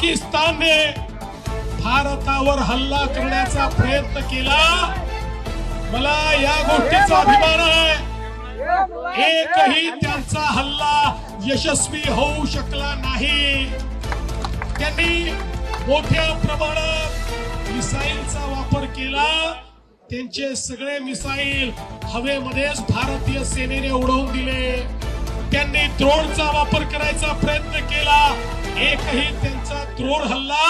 पाकिस्तानने भारतावर हल्ला करण्याचा प्रयत्न केला. मला या गोष्टीचा अभिमान आहे. एकही त्यांचा हल्ला यशस्वी होऊ शकला नाही. त्यांनी मोठ्या प्रमाणात मिसाईलचा वापर केला. त्यांचे सगळे मिसाईल हवेमध्येच भारतीय सेनेने उडवून दिले. त्यांनी द्रोणचा वापर करायचा प्रयत्न केला. एकही त्यांचा द्रोण हल्ला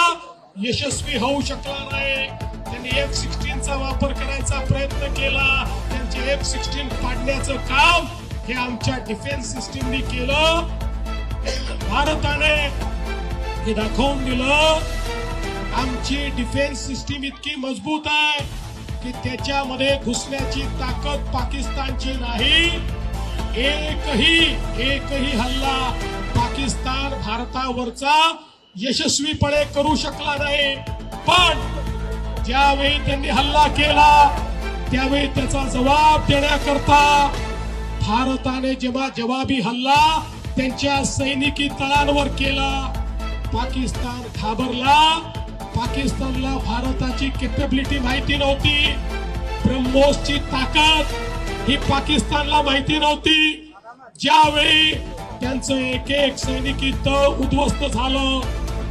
यशस्वी होऊ शकला नाही. त्यांनी एफ सिक्स्टीनचा वापर करायचा प्रयत्न केला. त्यांचे एफ सिक्स्टीन पाडण्याचं काम हे आमच्या डिफेन्स सिस्टीमनी केलं. भारताने हे दाखवून दिलं. आमची डिफेन्स सिस्टीम इतकी मजबूत आहे की त्याच्यामध्ये घुसण्याची ताकद पाकिस्तानची नाही. एकही एकही हल्ला पाकिस्तान भारतावरचा यशस्वीपणे करू शकला नाही. पण ज्यावेळी त्यांनी हल्ला केला त्यावेळी त्याचा जबाब देण्याकरता भारताने जेव्हा जवाबी हल्ला त्यांच्या सैनिकी तळांवर केला पाकिस्तान घाबरला. पाकिस्तानला भारताची केपेबिलिटी माहिती नव्हती. ब्रह्मोसची ताकद ही पाकिस्तानला माहिती नव्हती. ज्यावेळी त्यांचं एक एक सैनिकी तळ उद्ध्वस्त झालं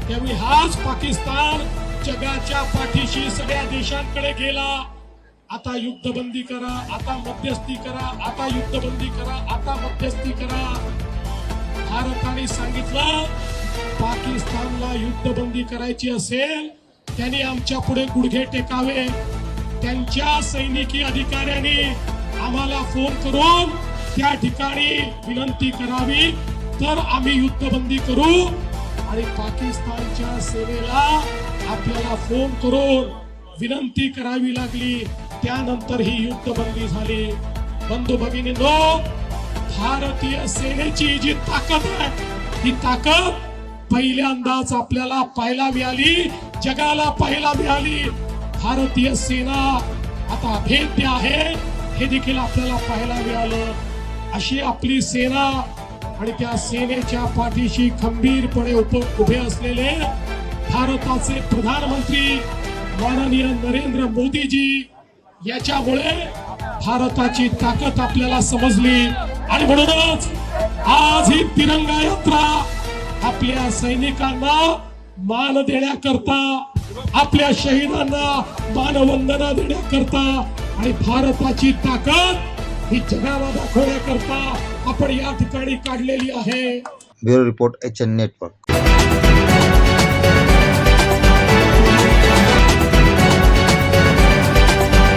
त्यावेळी हाच पाकिस्तान जगाच्या पाठीशी सगळ्या देशांकडे गेला. आता युद्धबंदी करा आता मध्यस्थी करा आता युद्धबंदी करा आता मध्यस्थी करा. भारताने सांगितलं पाकिस्तानला युद्धबंदी करायची असेल त्यांनी आमच्या पुढे गुडघे टेकावे. त्यांच्या सैनिकी अधिकाऱ्यांनी आम्हाला फोन करून त्या ठिकाणी विनंती करावी. तर आम्ही युद्धबंदी करू आणि पाकिस्तानच्या सेनेला आपल्याला फोन करून विनंती करावी लागली. त्यानंतर ही युद्धबंदी झाली. बंधू भगिनींनो भारतीय सेनेची जी ताकद आहे ही ताकद पहिल्यांदाच आपल्याला पाहायला मिळाली. जगाला पाहायला मिळाली. भारतीय सेना आता भेद्य आहे हे देखील आपल्याला पाहायला मिळालं. अशी आपली सेना आणि त्या सेनेच्या पाठीशी खंबीरपणे उभे असलेले भारताचे प्रधानमंत्री माननीय नरेंद्र मोदीजी याच्यामुळे भारताची ताकद आपल्याला समजली. आणि म्हणूनच आज ही तिरंगा यात्रा आपल्या सैनिकांना मान देण्याकरता आपल्या शहीदांना मानवंदना देण्याकरता आणि भारताची ताकद ही जगाला दाखवण्याकरता आपण या ठिकाणी काढलेली आहे. Bureau report H N network.